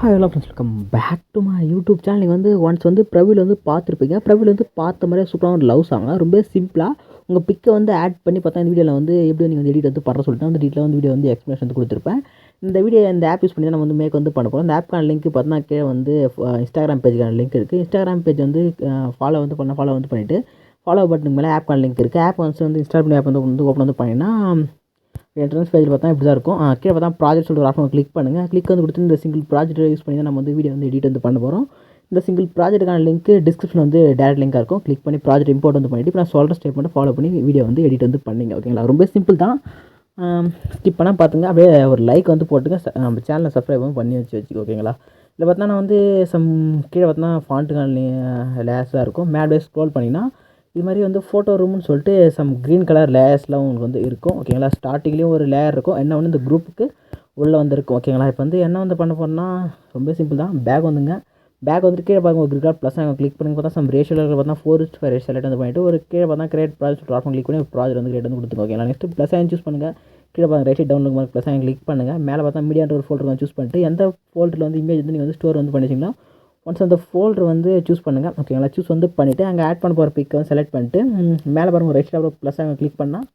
Hello friends welcome back to my YouTube channel நீங்கள் வந்து once வந்து பிரவில் வந்து பார்த்துருப்பீங்க. பிரவில் வந்து பார்த்த மாதிரியே சூப்பரான ஒரு லவ் சாங்க ரொம்ப சிம்பிளாக உங்கள் பிக்கை வந்து ஆட் பண்ணி பார்த்தா இந்த வீடியோவில் வந்து எப்படி நீங்கள் வந்து எடிட் வந்து பண்ண சொல்லிட்டு அந்த டீட்டில் வந்து வீடியோ வந்து எக்ஸ்பிளேஷன் வந்து கொடுத்துருப்பேன். இந்த வீடியோ இந்த ஆப் யூஸ் பண்ணி தான் நம்ம வந்து மேக் வந்து பண்ண போகிறோம் அந்த ஆப்க்கான லிங்க் பார்த்தீங்கன்னா கீழே வந்து இன்ஸ்டாகிராம் பேஜுக்கான லிங்க் இருக்குது இன்ஸ்டாகிராம் பேஜ் வந்து ஃபாலோ வந்து பண்ண ஃபாலோ வந்து பண்ணிவிட்டு ஃபாலோ பட்டனுக்கு மேலே ஆப்க்கான லிங்க் இருக்குது ஆப் வந்து வந்து இன்ஸ்டால் பண்ணி ஆப் வந்து வந்து ஓப்பன் வந்து பண்ணிங்கன்னா என்ட்ரன்ஸ் பேஜில் பார்த்தா இப்படி தான் இருக்கும் கீழே பார்த்தா ப்ராஜெக்ட் சொல்லிட்டு ஒரு ஆப்ஷன் கிளிக் பண்ணுங்கள் கிளிக் வந்து கொடுத்து இந்த சிங்கிள் ப்ராஜெக்ட் யூஸ் பண்ணி தான் நம்ம வந்து வீடியோ வந்து எடிட் வந்து பண்ண போகிறோம் இந்த சிங்கிள் ப்ராஜெக்ட்டுக்கான லிங்க் டிஸ்கிரிப்ஷன் வந்து டேரக்ட் லிங்காக இருக்கும். கிளிக் பண்ணி ப்ராஜெக்ட் இம்போர்ட் வந்து பண்ணிவிட்டு இப்போ நான் சொல்கிற ஸ்டெப் ஃபாலோ பண்ணி வீடியோ வந்து எடிட் வந்து பண்ணிங்க. ஓகேங்களா ரொம்ப சிம்பிள் தான். ஸ்கிப் பண்ணால் பார்த்துங்க அப்படியே ஒரு லைக் வந்து போட்டுங்க. நம்ம சேனலை சப்ஸ்கிரைப் பண்ணி வச்சு வச்சுக்கோ ஓகேங்களா இதில் பார்த்தா நான் வந்து சம் கீழே பார்த்தா ஃபாண்ட்டுக்கான லேஸாக இருக்கும். மேட்வே ஸ்க்ரோல் பண்ணிங்கன்னா இது மாதிரி வந்து ஃபோட்டோ ரூம்னு சொல்லிட்டு சம் க்ரீன் கலர் லேயர்ஸ்லாம் உங்களுக்கு வந்து இருக்கும். ஓகேங்களா ஸ்டார்டிங்லேயும் ஒரு லேயர் இருக்கும். என்ன வந்து இந்த குரூப்புக்கு உள்ளே வந்துருக்கும். ஓகேங்களா இப்போ வந்து என்ன வந்து பண்ண போகிறோம்னா ரொம்ப சிம்பிள் தான். பேக் வந்துங்க. பேக் வந்து கீழே பாருங்க. ஒரு கிரிக்கார்ட் ப்ளஸ் நாங்கள் கிளிக் பண்ணி பார்த்தா சம் ரேஷியோவில் பார்த்தா ஃபோர் இஸ்ட் ஃபைவ் செலக்ட் வந்து பண்ணிட்டு ஒரு கீழே பார்த்தா கிரியேட் ப்ராஜெக்ட் ஆப்ஷன் கிளிக் பண்ணி ப்ராஜெக்ட் வந்து கிரியேட் வந்து கொடுத்துங்க ஓகேங்களா நெக்ஸ்ட் ப்ளஸ் ஆயின் சூஸ் பண்ணுங்கள் கீழே பாருங்க. ரைட் டவுன்லோட் மாதிரி ப்ளஸ் ஆயின் கிளிக் பண்ணுங்கள் மேலே பார்த்தா மீடியான்ற ஒரு ஃபோல்டர் வந்து சூஸ் பண்ணிட்டு எந்த ஃபோல்டரில் வந்து இமேஜ் வந்து நீங்கள் வந்து ஸ்டோர் வந்து பண்ணிச்சிங்கன்னா ஒன்ஸ் அந்த ஃபோல்டர் வந்து சூஸ் பண்ணுங்கள் ஓகேங்களா சூஸ் வந்து பண்ணிவிட்டு அங்கே ஆட் பண்ண போகிற பிக்கை வந்து செலக்ட் பண்ணிட்டு மேலே பாருங்கள் ரைட் சைடில் ப்ளஸ் அங்கே கிளிக் பண்ணால்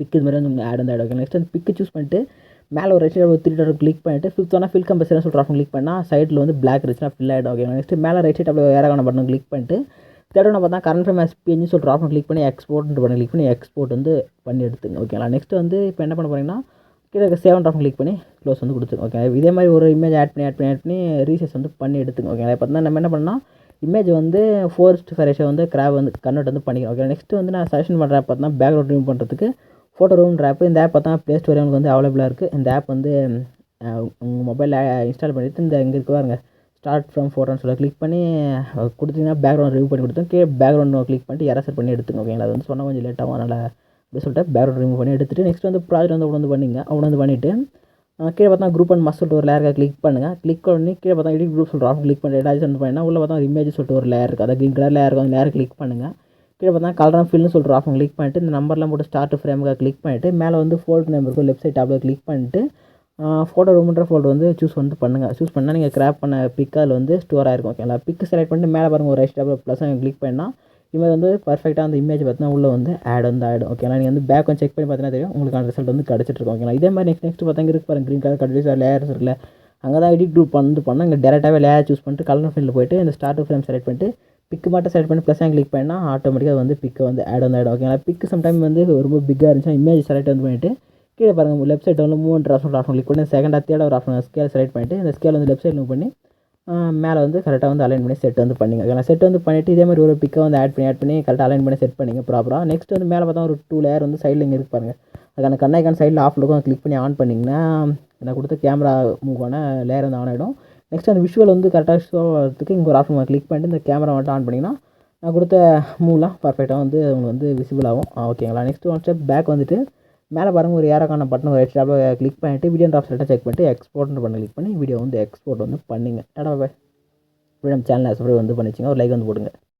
பிக் இது மாதிரி வந்து உங்களுக்கு ஆட் வந்து ஆட் ஓகே நெக்ஸ்ட் அந்த பிக்கு சூஸ் பண்ணிட்டு மேலே ஒரு ரைட் சைடில் த்ரீ டாட் கிளிக் பண்ணிட்டு ஃபிஃப்த் ஒன்னா ஃபில் கம்பல்சரி சொல்கிற ஆப்ஷன் கிளிக் பண்ணால் சைடில் வந்து பிளாக் இருந்துச்சுன்னா ஃபில் ஆகிடும் ஓகே நெக்ஸ்ட் மேலே ரைட் சைட் அப்படியே ஏறான பட்டன் கிளிக் பண்ணிட்டு தேர்ட் ஒன்று பார்த்தா கரண்ட் ஃப்ரேம் எஸ்பிஎன்னு சொல்கிற ஆப்ஷன் கிளிக் பண்ணி எக்ஸ்போர்ட் பண்ணி கிளிக் பண்ணி எக்ஸ்போர்ட் வந்து பண்ணி எடுத்துங்க. ஓகேங்களா நெக்ஸ்ட் வந்து இப்போ என்ன பண்ண போகிறீங்கன்னா கீழே சேவன் ஆப்ஷன் கிளிக் பண்ணி க்ளோஸ் வந்து கொடுத்துங்க ஓகே இதே மாதிரி ஒரு இமேஜ் ஆட் பண்ணி ஆட் பண்ணி ஆட் பண்ணி ரீசர்ச் வந்து பண்ணி எடுத்துங்க ஓகே பார்த்தா நம்ம என்ன பண்ணால் இமேஜ் வந்து ஃபோர்ஸ்ட் ஃபரேஷை வந்து கிராப் வந்து கன்வெர்ட் வந்து பண்ணிக்கிறோம் ஓகே நெக்ஸ்ட் வந்து நான் சஜஷன் பண்ணுற ஆப் பார்த்தா பேக்ரவுண்ட் ரிமூவ் பண்ணுறதுக்கு ஃபோட்டோ ரூம் ஆப் இந்த ஆப் பார்த்தா ப்ளே ஸ்டோர் வந்து அவைலபிளாக இருக்குது இந்த ஆப் வந்து உங்கள் மொபைலில் இன்ஸ்டால் பண்ணிவிட்டு இந்த இங்கே இருக்கு பாருங்க ஸ்டார்ட் ஃப்ரம் ஃபோட்டோன்னு சொல்லி கிளிக் பண்ணி கொடுத்தீங்கன்னா பேக்ரவுண்ட் ரிவ்யூ பண்ணி கொடுத்தோம் கே பேக்ரவுண்ட் கிளிக் பண்ணிட்டு எரசர் பண்ணி எடுத்துங்க ஓகேங்களா அது வந்து சொன்னால் கொஞ்சம் லேட்டாகும் அதனால் அப்படி சொல்லிட்டு பேக்ரவுண்ட் ரிமூவ் பண்ணி எடுத்துகிட்டு நெக்ஸ்ட் வந்து ப்ராஜெக்ட் வந்து வந்து பண்ணிங்க. அவனை வந்து பண்ணிவிட்டு கீழே பார்த்தா குரூப் அண்ட் மஸ் சொல்லிட்டு ஒரு லேயருக்கு கிளிக் பண்ணுங்கள் கிளிக் பண்ணி கீழே பார்த்தா எடிட் குரூப் சொல்லிட்டு ஆஃப் கிளிக் பண்ணி எதாவது வந்து பண்ணினா உள்ள பார்த்தா ஒரு இமேஜ் சொல்லிட்டு ஒரு லேயர் இருக்குது அதாவது க்ரீன் கலர் லேயர் இருக்கும் அந்த லேயர் கிளிக் பண்ணுங்கள் கீழே பார்த்தா கலர் ஃபில்னு சொல்லிட்டு ஆஃப் கிளிக் பண்ணிட்டு இந்த நம்பர்லாம் போட்டு ஸ்டார்ட் ஃப்ரேமுக்காக கிளிக் பண்ணிவிட்டு மேலே வந்து ஃபோல்ட் நம்பர் இருக்கும். லெஃப்ட் சைட் டாப்பில் கிளிக் பண்ணிட்டு ஃபோட்டோ ரூம்ன்ற ஃபோல்டர் வந்து சூஸ் வந்து பண்ணுங்கள் சூஸ் பண்ணால் நீங்கள் கிராப் பண்ண பிக் அதில் வந்து ஸ்டோர் ஆகிருக்கும் ஓகேங்களா பிக் செலக்ட் பண்ணிட்டு மேலே பாருங்கள் ஒரு ரைட் டேப்பில் ப்ளஸ் கிளிக் பண்ணால் இமேஜ் வந்து பர்ஃபெக்டாக அந்த இமேஜ் பார்த்தீங்கன்னா உள்ளே வந்து ஆட் வந்து ஆகிடும் ஓகேங்களா நீங்கள் வந்து பேக் வந்து செக் பண்ணி பார்த்தீங்கன்னா தெரியும். உங்களுக்கான ரிசல்ட் வந்து கிடச்சிட்ருக்கும் ஓகேங்களா இதே மாதிரி நெக்ஸ்ட் நெக்ஸ்ட் பார்த்தா இருக்கு பாருங்கள் க்ரீன் கலர் கண்டிப்பாக லேயர்ஸ் இருக்குல்ல. அங்கே தான் எடிட் குரூப் வந்து பண்ணால் இங்கே டேரெக்டாகவே லேயர் சூஸ் பண்ணிட்டு கலர் ஃபீல்டில் போயிட்டு இந்த ஸ்டார்ட் ஃப்ரேம் செலக்ட் பண்ணிட்டு பிக்கு மட்டும் செலக்ட் பண்ணி ப்ளஸ் கிளிக் பண்ணால் ஆட்டோமேட்டிக்காக வந்து பிக்கு வந்து ஆட் வந்து ஆகிடும் ஓகேங்களா பிக்கு சம்டைம் வந்து ரொம்ப பிக்காக இருந்துச்சுன்னா இமேஜ் செலக்ட் வந்து பண்ணிவிட்டு கீழே பாருங்கள் லெஃப்ட் சைட் வந்து மூணு ஆப்ஷன் ஆப்ஷன் கிளிக் பண்ணி செகண்ட் தேர்ட் ஒரு ஆப்ஷன் ஸ்கேல் செலக்ட் பண்ணிட்டு இந்த ஸ்கேல் வந்து லெஃப்ட் சைட் மூவ் பண்ணி மேலே வந்து கரெக்டாக வந்து அலைன் பண்ணி செட் வந்து பண்ணிங்க. ஓகேங்களா? செட் வந்து பண்ணிவிட்டு இதே மாதிரி ஒரு பிக்கை வந்து ஆட் பண்ணி ஆட் பண்ணி கரெக்டாக அலைன் பண்ணி செட் பண்ணிங்க ப்ராப்பராக நெக்ஸ்ட் வந்து மேலே பார்த்தா ஒரு டூ லேயர் வந்து சைடில் இங்கே இருக்கு பாருங்கள் அதுக்கான கண்ணைக்கான சைடில் ஆஃப் இருக்கும் கிளிக் பண்ணி ஆன் பண்ணிங்கன்னா நான் கொடுத்த கேமரா மூவ் ஆன லேயர் வந்து ஆன் ஆகிடும் நெக்ஸ்ட் அந்த விஷுவல் வந்து கரெக்டாக ஷோ ஆகிறதுக்கு இங்கே ஒரு ஆப்ஷன் கிளிக் பண்ணிட்டு இந்த கேமரா மட்டும் ஆன் பண்ணிங்கன்னா நான் கொடுத்த மூவ்லாம் பர்ஃபெக்டாக வந்து உங்களுக்கு வந்து விசிபிள் ஆகும். ஓகேங்களா? நெக்ஸ்ட் ஒன் ஸ்டெப் பேக் வந்துட்டு மேலே பாருங்கள் ஒரு ஏரோக்கான பட்டன் ஒரு எக்ஸ்ட்ரா கிளிக் பண்ணிவிட்டு வீடியோ ட்ராப் செட்டாக செக் பண்ணிட்டு எக்ஸ்போர்ட்னு பண்ணி கிளிக் பண்ணி வீடியோ வந்து எக்ஸ்போர்ட் வந்து பண்ணுங்கள் டடா பாய் நம்ம சேனலை சப்ஸ்கிரைப் வந்து பண்ணிச்சிங்க ஒரு லைக் வந்து போடுங்க.